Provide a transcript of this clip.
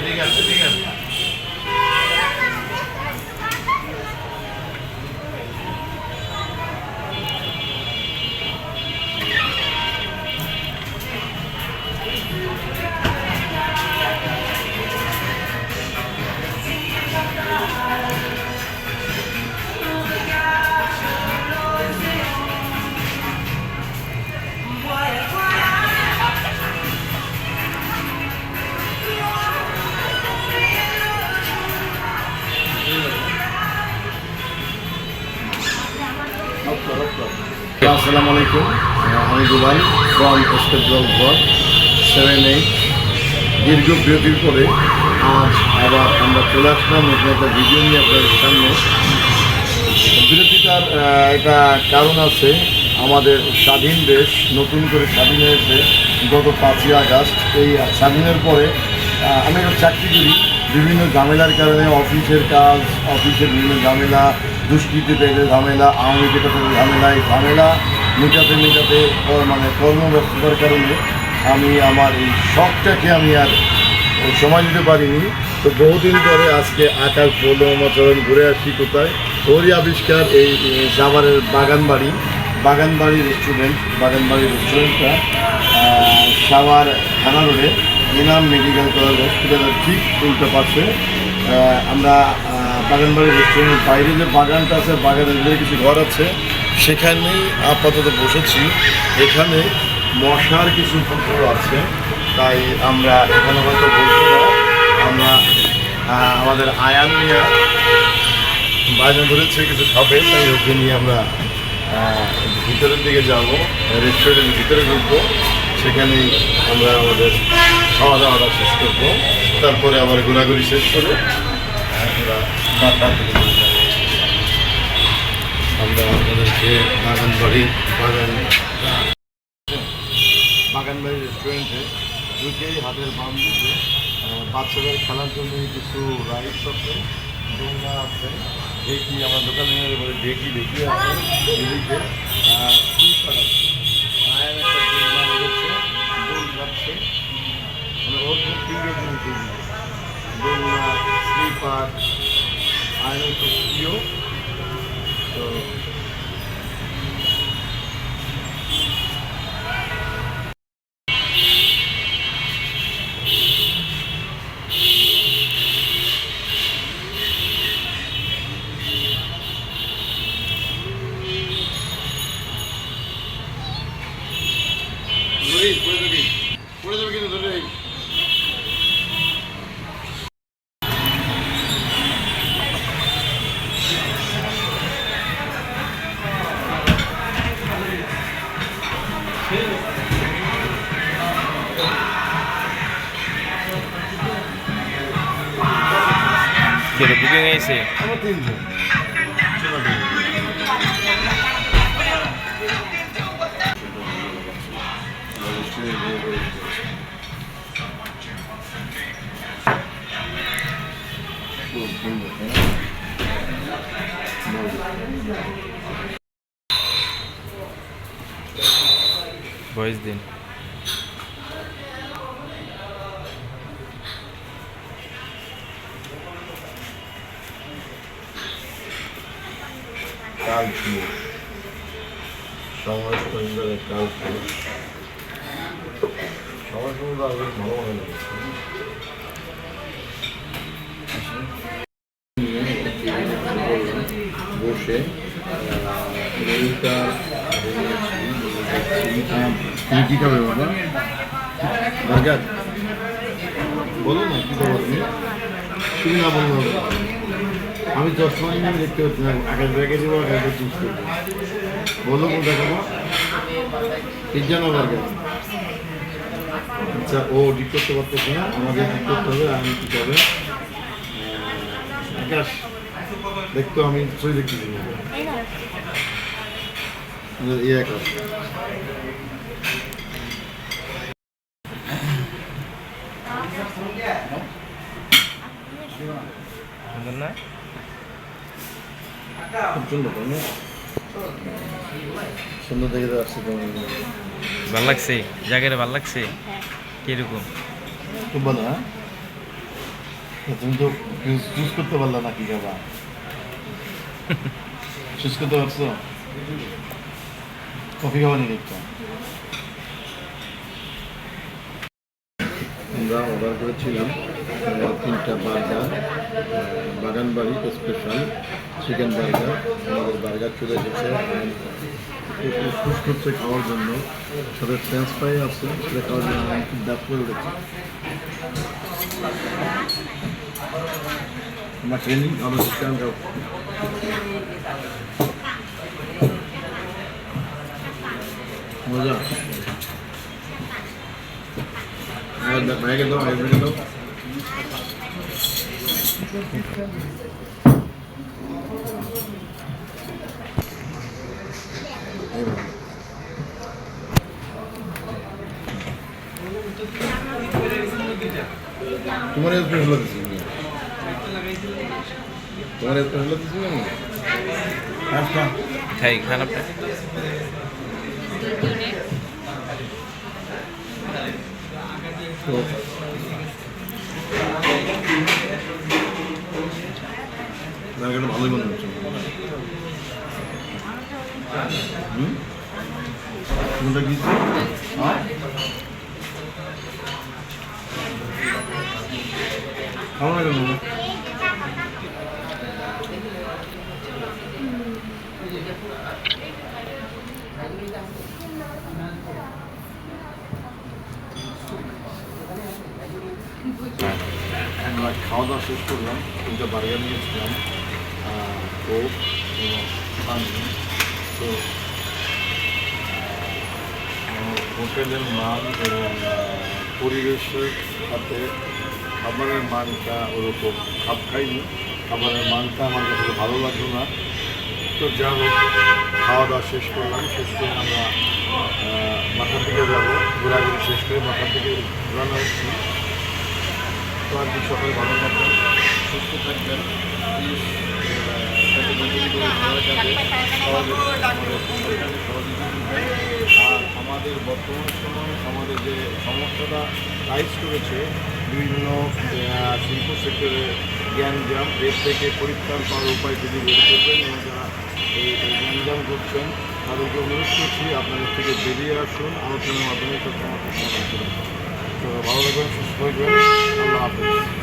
ঠিক আছে ঠিক আছে আসসালামু আলাইকুম। আমি Dubai from state block seven eight. দীর্ঘ বিরতির পরে আজ আবার আমরা চলে আসলাম একটা ভিডিও নিয়ে আপনাদের সামনে। বিরতিটার একটা কারণ আছে, আমাদের স্বাধীন দেশ, নতুন করে স্বাধীন হয়েছে গত পাঁচই আগস্ট। এই স্বাধীনের পরে আমি একটা চাকরি করি। বিভিন্ন ঝামেলার কারণে অফিসের কাজ, অফিসের বিভিন্ন ঝামেলা, দুষ্কৃতি পেতে ঝামেলা, আওয়ামী লীগের ঝামেলা, এই ঝামেলা মেটাতে মেটাতে মানে কর্মব্যস্ততার কারণে আমি আমার এই শখটাকে আমি আর সময় দিতে পারিনি। তো বহুদিন পরে আজকে আকাশ পৌলমাচরণ ঘুরে আসি কোথায়? ওরই আবিষ্কার এই সাভারের বাগানবাড়ি। বাগানবাড়ি রেস্টুরেন্ট বাগানবাড়ি রেস্টুরেন্টটা সাভার থানা রোডে এনাম মেডিকেল কলেজ হসপিটালের ঠিক উল্টো পাশে। আমরা বাগানবাড়ি রেস্টুরেন্টের বাইরে যে বাগানটা আছে, বাগানের কিছু ঘর আছে সেখানেই আপাতত বসেছি। এখানে মশার কিছু উপদ্রব আছে, তাই আমরা এখানে হয়তো বলব না। আমরা আমাদের আয়ান নিয়ে বাইরে ধরেছে, কিছু খাবে, তাই ওকে নিয়ে আমরা ভিতরের দিকে যাব রেস্টুরেন্টের ভিতরে ঢুকবো। সেখানেই আমরা আমাদের খাওয়া দাওয়াটা শেষ করব। তারপরে আবার ঘোরাঘুরি শেষ করে আমরা। আমরা আমাদেরকে বাগান বাড়ি বাগান বাগানবাড়ি রেস্টুরেন্টে ঢুকেই হাতের বাম দিকে বাচ্চাদের খেলার জন্য কিছু রাইডস আছে দোলনা আছে দেখি আমার দোকানে বলে দেখি দেখি আছে এদিকে আয়ের একটা দোলনা রয়েছে দোল যাচ্ছে স্লিপার আয়নের খুব প্রিয় তো Quiero buking ese. আমার তিনজন Voice din. কালপুর সমাজ পরিবারের কালপুর সমাজ পরিবার বেশ ভালো মনে লাগে বসে রোলটা তুমি কী খাবে বাবা বার্গার বলো না কী খাব তুমি তুমি না বললে হবে না। আমি চশমা নিয়ে দেখতে পাচ্ছি না, আকাশ ব্যাগে দেবো আকাশ চুজ করব। বলো কোনটা খাব পিজ্জা না বার্গার আচ্ছা ও ঠিক করতে পারতেছে না, আমাদের ঠিক করতে হবে আমি ঠিক হবে আকাশ, দেখতো আমি ছবি দেখতেছি না। ইয়ে আকাশ। Bener na? সুন্দর দেখে আসছে তোমার ভালো লাগছে? জায়গাটা ভালো লাগছে? কীরকম? খুব ভালো হ্যাঁ? তুমি তো চুজ করতে পারলা না কি খাবা? চুজ করতে পারছ? কফি খাওয়া নিয়ে একটা? আমরা অর্ডার করেছিলাম। তিনটা burger Bagan Bari special chicken burger, আমাদের বার্গার চলে এসেছে। করছে খাওয়ার জন্য। সাথে ফ্রেঞ্চ ফ্রাই আছে, সেটা খাওয়ার জন্য আমি খুব ডাক করে উঠেছি আমরা ট্রেনিং আমাদের চিকেন খাও মজা। ভাইকে দাও ভাইকে দাও। তোমার এসপি হলো দিছি আমি। তোমার এসপি হলো দিছি আমি আচ্ছা খাই খারাপটা তো বার্গারটা ভালোই মনে হচ্ছে কোনটা কি খাও না কেন খাওয়া দাওয়া শেষ করলাম তিনটা বার্গার নিয়েছিলাম এবং পানি তো আহ, হোটেলের মান এবং আহ, পরিবেশের সাথে খাবারের মানটা ওরকম। খাপ খাইনি খাবারের মানটা আমার কাছে ভালো লাগল না। তো যা হোক খাওয়া দাওয়া শেষ করলাম। শেষ করে আমরা মাথার দিকে যাব। ঘোরাঘুরি শেষ করে মাথার দিকে ঘোরানো হচ্ছে। তো আর কি সকালে ভালো থাকবেন সুস্থ থাকবেন। আর আমাদের বর্তমান সময়ে আমাদের যে সমস্যাটা রাইজ করেছে, বিভিন্ন শিল্প সেক্টরে জ্ঞানজাম এর থেকে পরিত্রাণ পাওয়ার উপায় যদি বের করবেন, এবং যারা এই জ্ঞানজাম করছেন তাদেরকে অনুরোধ করছি, আপনাদের থেকে বেরিয়ে আসুন, আলোচনার মাধ্যমে সব সমস্যার সমাধান করুন তো ভালো থাকবেন, সুস্থ থাকবেন, আল্লাহ হাফেজ।